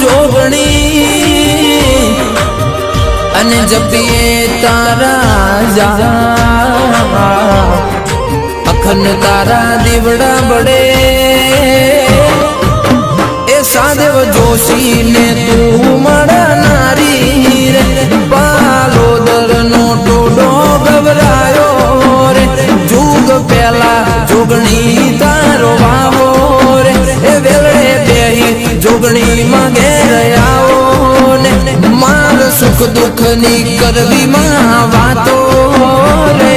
જોગણી. અને જપીએ તારા જા અખન તારા દીવડા બડે એ સાદેવ જોશી ને તું મળનારી રે. પાલોદર નો ટોડો ગભરાયો સુખ દુઃખ કરવી વાતો રે.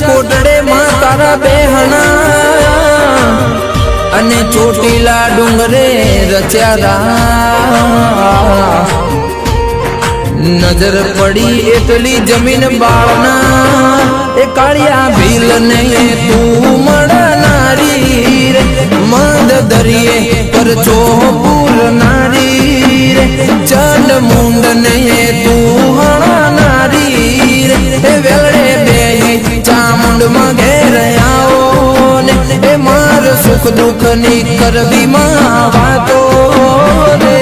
કોટડે માં તારા બેહણા અને ચોટીલા ડુંગરે રચ્યા નજર પડી એટલી જમીન બાળના. એ કાળિયા ભીલ ને તું સુખ દુઃખની કરવી માં વાતો રે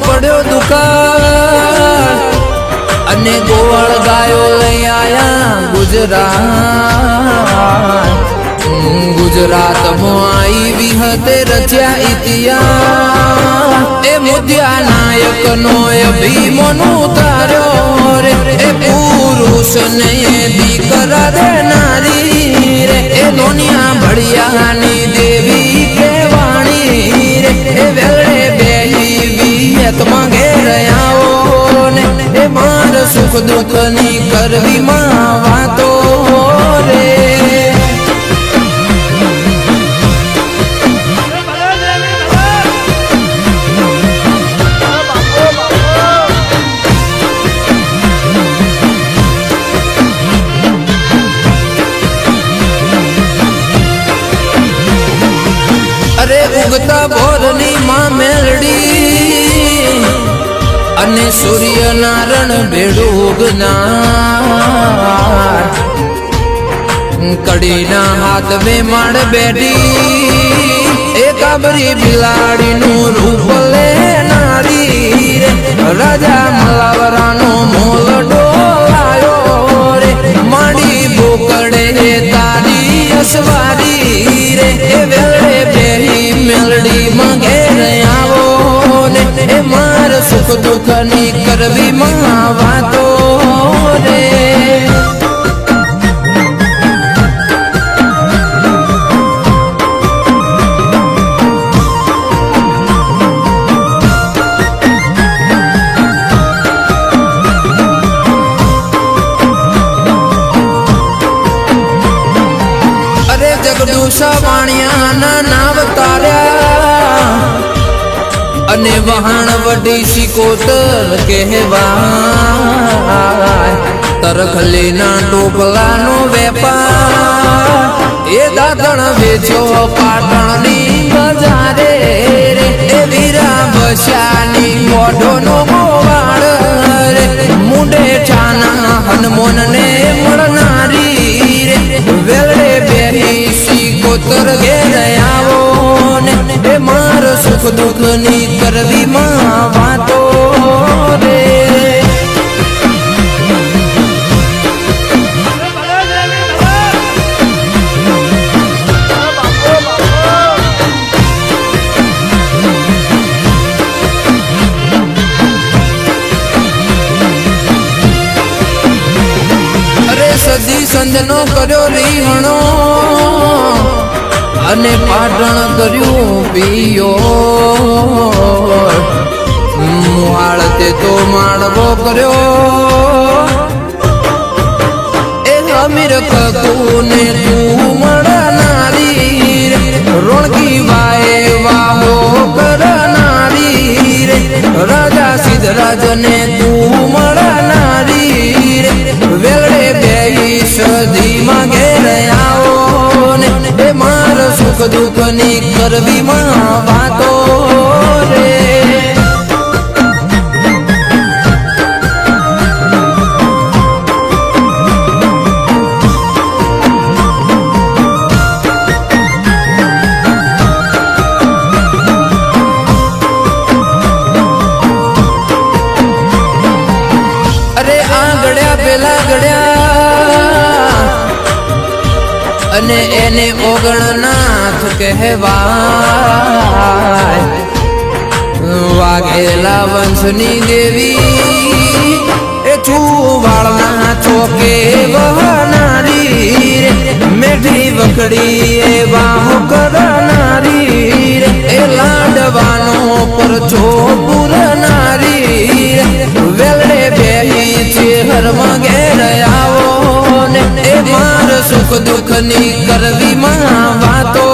પડ્યો દુકાળ અને ગોવાળ ગાયો ગુજરાત. ગુજરાતમાં આવી હતે રચ્યા ઇતિહાસ. એ મુદ્યા નાયક નો અભિમન ઉતાર્યો રે. એ પુરુષ ને દીકરા રે નારી રે. એ નોનિયા ભળિયાની દેવી કેવાણી રે. એ વેલડે બેહી વિયતમાં ઘેર આવો ને એ માર સુખ દુઃખની કરવી માં અને સૂર્ય નારણ ભેડું ઉગનાર કડીના હાથ બે માળ બેઠી. એ કાબરી બિલાડીનું રૂપ લેનારી રાજા સુખ દુઃખની કરવી માં વાતો રે. અરે વાણિયાના નાવ તાર્યા અને વહાણ વડી સિકોતર કહેવાય. તરખલીના ટોપલાનો વેપાર. એ દાદણ વેચ્યો પાટણની બજારે એ વીરા બસ્યાની મોઢોનો રે. મુંડે બેહી સિકોતર ઘેર ને. સુખ દુઃખ અરે સદી સંજનો કર્યો રીહણો અને પાટણ કર્યું પિયો મુહાળ તે તો માળવો કર્યો. એ અમીર કકુને તું મળનારી રોણકી વાએ રાજા સિદ્ધરાજને દુઃખની કરવી માં વાતો અને એને ઓગણનાથ કહેવાય. વાઘેલા વંશની દેવી, એ ચુવાળના ચોકે વહનારી રે. મેઠી વખડી એ બાહુ કરનારી રે. એ લાડવાનો પરચો પુરનારી રે. વેલડે બેહી છે માર સુખ દુઃખની કરવી મહા વાતો